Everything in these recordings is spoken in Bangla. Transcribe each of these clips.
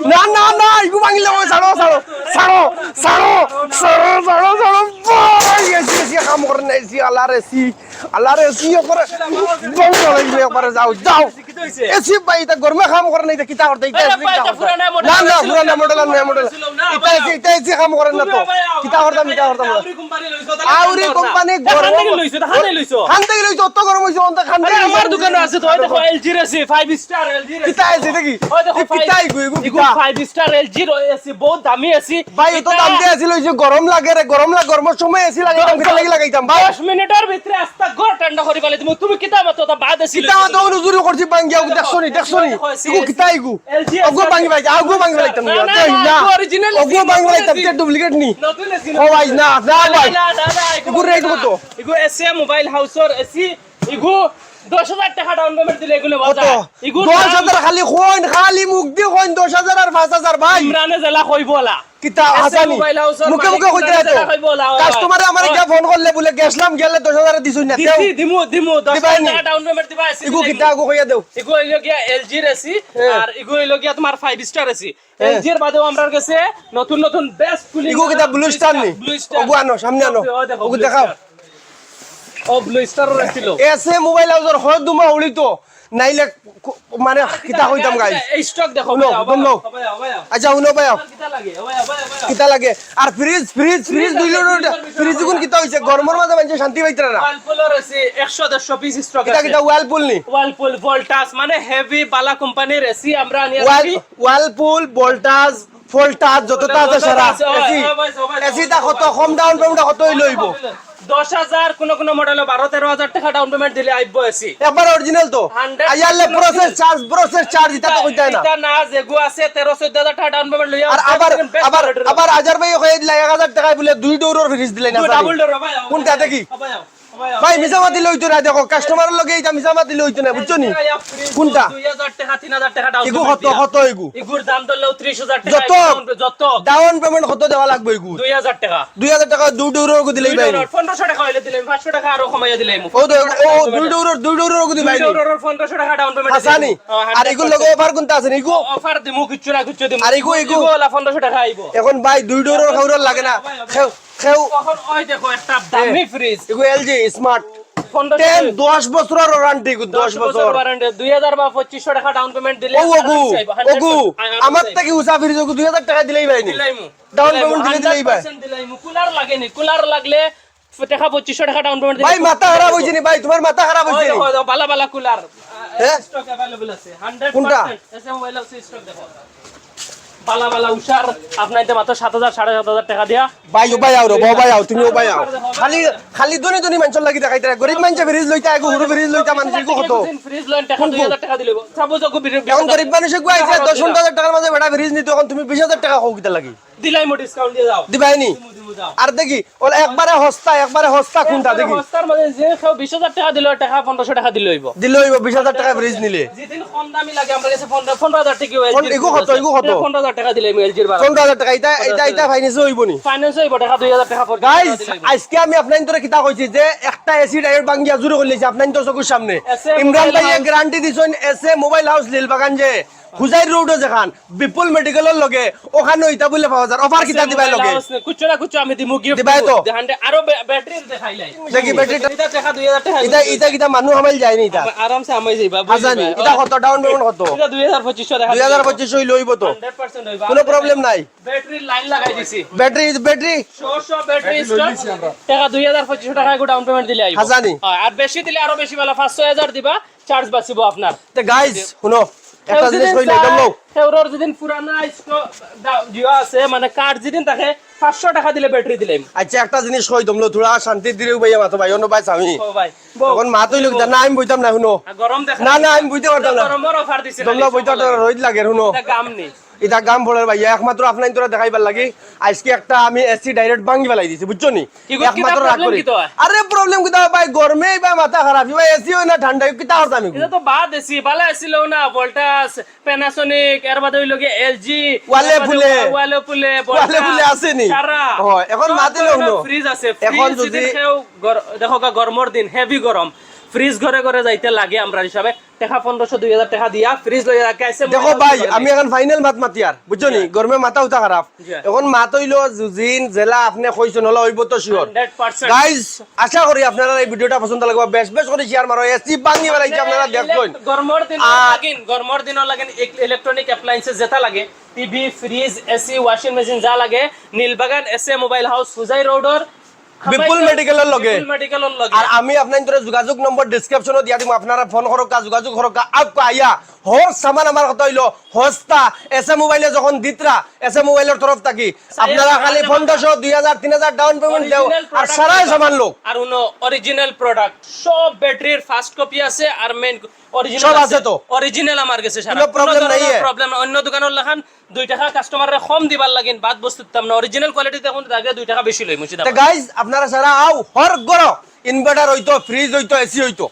না না না ইগু ভাঙিলে মই ছাড়ো ছাড়ো ছাড়ো ছাড়ো ছাড়ো ছাড়ো ছাড়ো এসি এসি কাম করে না এসি আল্লাহর এসি আল্লাহর এসি করে বন্ধ লাগিলে একবারে যাও যাও। এসি ভাই এটা গরমে কাম করে না এটা কিতা করতে এটা আরে এসি ভাই, কিতা এটা করতে? পুরানা model না না পুরানা মডেল না মডেল এটা এসি এটা এসি কাম করে না তো। কিতা করতাম কিতা করতাম। আউরি কোম্পানি গরম খান থেকে লইছো অত গরম হইছে অন্ত খান থেকে আমার দোকানে আছে তো দেখো এলজি র এসি 5 স্টার এলজি র কিতা আছে দেখি? ওই দেখো কিতা ইগু ইগু কিতা? 5 স্টার এলজি র এসি বহুত দামি এসি। ভাই এত দাম দিয়ে গরম লাগে রে গরম লাগে গরমের সময় এসি লাগাইতাম কিতা লাগি লাগাইতাম ভাই। 10 মিনিটের ভিতরে আস্তা ঘর ঠান্ডা করে ফেলে তুমি তুমি কিতা মত তো বাদ এসি কিতা তো অনুজুরি করছি আগু দেখছ নি দেখছ নি। ইগু কিতা ইগু আগু বাঙ্গি ভাই আগু বাঙ্গি লাগাইতাম না, না, তাই না, না। আগু original আগু এসি, বাঙ্গি নতুন লাগাইতাম এসি। তে ডুপ্লিকেট নি ও ভাই। না না ভাই ইগু রেট কত? ইগু এসি মোবাইল হাউসর এসি ইগু 10000 টাকা ডাউন পেমেন্ট দিলে এগুলো কত? বাজার ইগু দশ হাজার খালি কোন? খালি মুখ দিয়ে কোন? দশ হাজার আর পাঁচ হাজার ভাই। ইমরানে জেলা কইবলা কিতা হাসানি? মুখে মুখে কইতে ইমরান তো জানা কইবো, লা, ওই, কাস্টমারে আমার গিয়া ফোন করলে বলে গেছলাম গেলে দশ হাজার দিছুই না তেও দিমু দিমু 10000 টাকা ডাউন পেমেন্ট দিবা এসি ইগু কিতা আগু কইয়া দেও। ইগু হইল গিয়া এলজি এসি। আর ইগু হইল গিয়া তোমার 5 স্টার এসি। এলজি এর বাদেও আমরার কাছে নতুন নতুন বেস্ট কুলিং ইগু কিতা ব্লু স্টার নি? ব্লু আনো সামনে আনো। ওগু দেখাও। ও ব্লু স্টার ছিল এসে মোবাইল হাউসর হয় দুমা উড়ি নাইলে মানে কিতা এই স্টক দেখো। আচ্ছা ভাই কিতা লাগে। কিতা লাগে। আর ফ্রিজ ফ্রিজ ফ্রিজ দুইলো ফ্রিজ গুণ কিতা হইছে গরমের মাঝে মানুষ শান্তি পাইতে না ওয়ালপুলের আছে 100 150 পিস স্টক কিতা কিতা ওয়ালপুল নি? ওয়ালপুল ভোল্টাস মানে হেভি বালা কোম্পানির এসি আমরা নিয়ে ওয়াল ওয়ালপুল ভোল্টাজ ফোল্টাজ যতটা আছে সারা। এসি ওই, ওই, ওই, এসি তা কত কম ডাউন পেমেন্ট কত লইব। দশ হাজার কোন কোন মডেল বারো তেরো হাজার টাকা ডাউন পেমেন্ট দিলে আইব এসি। একবার অরিজিনাল তো। 100% আইয়ালে প্রসেস চার্জ প্রসেস চার্জ ইতা তো কইতাই না। এটা না যেগু আছে তেরো চোদ্দ হাজার টাকা ডাউন পেমেন্ট লইয়া আর আবার আবার আবার হাজার ভাই কই দিলা 1000 টাকা বলে দুই ডোরের ফ্রিজ দিলাই না ডাবল ডোর ভাই কোনটা দেখি? ভাই। মিসামাতি লইতো না দেখো কাস্টমারের লগে এটা মিসামাতি লইতো না বুঝছ নি? কোনটা? দুই হাজার টাকা তিন হাজার টাকা ডাউন ইগু কত কত ইগু? ইগুর দাম ত্রিশ হাজার টাকা যত? যত। ডাউন পেমেন্ট কত দেওয়া লাগবে ইগু? দুই হাজার টাকা। 2000 টাকা দুই ডোরের কো দিলাই ভাই। পনেরোশো টাকা হইলে দিলাম পাঁচশো টাকা আরও কমাইয়া দিলাম ও ও দুই ডোরের দুই ডোরের কো দিলাই পনেরোশো টাকা ডাউন পেমেন্ট হাসানি আর ইগু লগে অফার কোনটা আছে ইগু? অফার দিমু কিচ্ছু না কিচ্ছু দিমু আর ইগু, ইগু? ওলা পনেরোশো টাকা আইব এখন ভাই দুই ডোরের খাউরার লাগে না খেউ খেউ ওই দেখো একটা দামি ফ্রিজ ইগু এলজি স্মার্ট 10 10 বছরের ওয়ারেন্টি 10 বছর। দুই হাজার বা পঁচিশশো টাকা ডাউন পেমেন্ট দিলে ওগু ওগু আমার থেকে উসা ফ্রিজ ওগু 2000 টাকা দিলেই ভাই নি দিলাইমু payment দিলে দিলেই ভাই। দিলাইমু কুলার লাগেনি কুলার লাগলে টাকা পঁচিশশো টাকা ডাউন পেমেন্ট ভাই মাথা খারাপ হইছে নি ভাই? তোমার মাথা খারাপ হইছে নি? বালা বালা কুলার। হ্যাঁ? স্টক অ্যাভেলেবল আছে 100% কোনটা? এসে আছে স্টক দেখো। বালা পালা উষার আপনাইতে মাত্র সাত হাজার সাড়ে সাত হাজার টাকা দিয়া। ভাই ভাই আও রে ভাই আও তুমি ও আও খালি খালি দুনি দুনি মানুষ লাগি দেখাই না। গরিব মানুষ ফ্রিজ লইতা আগু হুরু ফ্রিজ লইতা মানুষ ইগু কত ফ্রিজ লইন টাকা 2000 টাকা দিলে সাপোজ এখন গরিব মানুষ গু আইছে 10000 টাকার মাঝে বেটা ফ্রিজ নিতে এখন তুমি 20000 টাকা খাও কিতা লাগি দিলাই মো ডিসকাউন্ট দিয়ে দাও দিবাই নি? দিমু দিমু দাও আর দেখি ওলা একবারে সস্তা একবারে সস্তা কোনটা দেখি। বস্তার মধ্যে যে কেউ 20000 টাকা দিলে টাকা 1500 টাকা দিলে হইব। দিলে হইব 20000 টাকা ফ্রিজ নিলে। যেদিন কম দামি লাগে আমরা কাছে 15000 টাকা হইব কোন- কত, এগু কত? 15000 টাকা দিলে এলজির বার 15000 টাকা এটা এটা এটা ফাইন্যান্স হইব নি? ফাইন্যান্স হইব টাকা 2000 টাকা পর গাইস আজকে আমি আপনার তোরে কিতা কইছি যে একটা এসি ডাইরেক্ট বাঙ্গিয়া জুরে করলেছি আপনার তো চকুর সামনে। ইমরান ভাই গ্যারান্টি দিছেন এসে মোবাইল হাউস লিলবাগান যে। হুজাইর রোড যেখান বিপুল মেডিকেলের লগে ওখানে ইটা বলে পাওয়া যায় অফার কিতা দিবাই লগে। কুচো না কুচো আমি দিমু গিফট দিবাই তো? দেখান্ডে আরও ব্যাটারি দেখাইলাই দেখি ব্যাটারিটা এটা টাকা 2000 টাকা ইটা ইটা কিতা মানুষ হামাইল যায়নি ইটা? আরামসে আমাই যাইবা হাজানি। ইটা কত ডাউন পেমেন্ট কত? এটা 2500 দেখা দুই হাজার হইব তো। 100% হইবা কোনো প্রবলেম নাই। ব্যাটারি লাইন লাগাই দিছি। ব্যাটারি ব্যাটারি 600 ব্যাটারি স্টক টাকা 2500 টাকা ডাউন পেমেন্ট দিলে আইবো হাজানি। হয়, আর বেশি দিলে আরও বেশি ভালো 500 হাজার দিবা চার্জ বাঁচিব আপনার তে গাইস শুনো। একটা জিনিস যেদিন পুরানা জিও আছে মানে কার্ড যেদিন থাকে 500 টাকা দিলে ব্যাটারি দিলাম আচ্ছা একটা জিনিস কই তোমলো থোড়া শান্তি দিলেও ভাইয়া মাতো ভাই অন্য ভাই ভাই বউ, তখন মাতই লোক না আমি বইতাম না শুনো। গরম না না আমি বুঝতে পারতাম না। গরমর অফার দিছে তোমরা বইতা রোহিত লাগে শুনো। গাম নেই এটা গাম ভোলের ভাই একমাত্র আপনার তোরা দেখাইবার লাগি। আজকে একটা আমি এসি ডাইরেক্ট ভাঙ্গি ফেলাই দিছি বুঝছ নি? একমাত্র রাগ করি? আরে প্রবলেম কিতা ভাই গরমে বা মাথা খারাপ ভাই এসি হয় না ঠান্ডা কিতা হতাম আমি এটা তো বাদ এসি বালা আছিল না ভোল্টাস প্যানাসোনিক এর বাদে হইল কি এলজি ওয়ালে ফুলে। ওয়ালে ফুলে ওয়ালে ফুলে আছে নি? এখন মাতি লও ফ্রিজ আছে। এখন যদি- দেখো গরমর দিন হেভি গরম ফ্রিজ ঘরে ঘরে যাইতে লাগে আমরা হিসাবে। টাকা পনেরোশো দুই হাজার টাকা দিয়া ফ্রিজ লইয়া রাখে আছে দেখো ভাই আমি এখন ফাইনাল মাত মাতি আর বুঝছ নি? গরমে মাথা উঠা খারাপ। এখন মাত হইল জুজিন জেলা আপনি কইছেন হলো হইব তো শিওর গাইজ আশা করি আপনারা এই ভিডিওটা পছন্দ লাগবে। বেশ বেশ করে শেয়ার মারো। এসি ভাঙি বেলাইছে আপনারা দেখবেন গরমর দিন লাগিন গরমর দিন লাগেন ইলেকট্রনিক অ্যাপ্লায়েন্সেস যেটা লাগে TV fridge AC washing machine যা লাগে Nilbagan S A mobile house Sujay রোডর বিপুল মেডিকেলৰ লগে। আৰু আর আমি আপনার যোগাযোগ নম্বর ডিসক্রিপশনে দিয়া দিম। আপনারা ফোন কৰক যোগাযোগ কৰক আকৌ আইয়া হোস সামান আমার কথা হইল হস্তা এসে মোবাইলে যখন দিতরা এসে মোবাইলের তরফ থাকি। আপনারা খালি পনেরোশো দুই হাজার তিন হাজার ডাউন পেমেন্ট দেও আর সারাই। সামান লোক। আর উনো অরিজিনাল প্রোডাক্ট সব ব্যাটারির ফার্স্ট কপি আছে আর মেইন অরিজিনাল সব আছে তো? অরিজিনাল আমার কাছে সারা। problem নাই এ? প্রবলেম অন্য দোকানের লাখান দুই টাকা কাস্টমাররে কম দিবার লাগিন বাদ বস্তু দিতাম না। অরিজিনাল কোয়ালিটি দেখুন তাকে দুই টাকা বেশি লই মুছি গাইজ আপনারা সারা আও হর গর। ইনভার্টার হইতো ফ্রিজ হইতো এসি হইতো।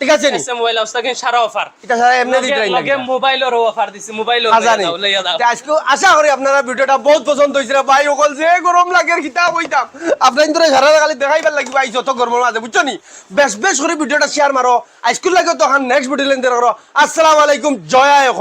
ঠিক আছে নি? মোবাইল কিন্তু সারা অফার এটা সারা এমনি লাগে মোবাইলের অফার দিছি মোবাইলও আজানি। লইয়া দাও। আজকে আশা করি আপনারা ভিডিওটা বহুত পছন্দ হইছে ভাই। অকল যে গরম লাগে কিতাব হইতাম আপনারা ধরে সারা খালি দেখাইবার লাগি ভাই যত গরমের মাঝে বুঝছ নি? বেশ বেশ করে ভিডিওটা শেয়ার মারো। আজকে লাগে তখন নেক্সট ভিডিও লেন করো। আসসালামু আলাইকুম জয় আয়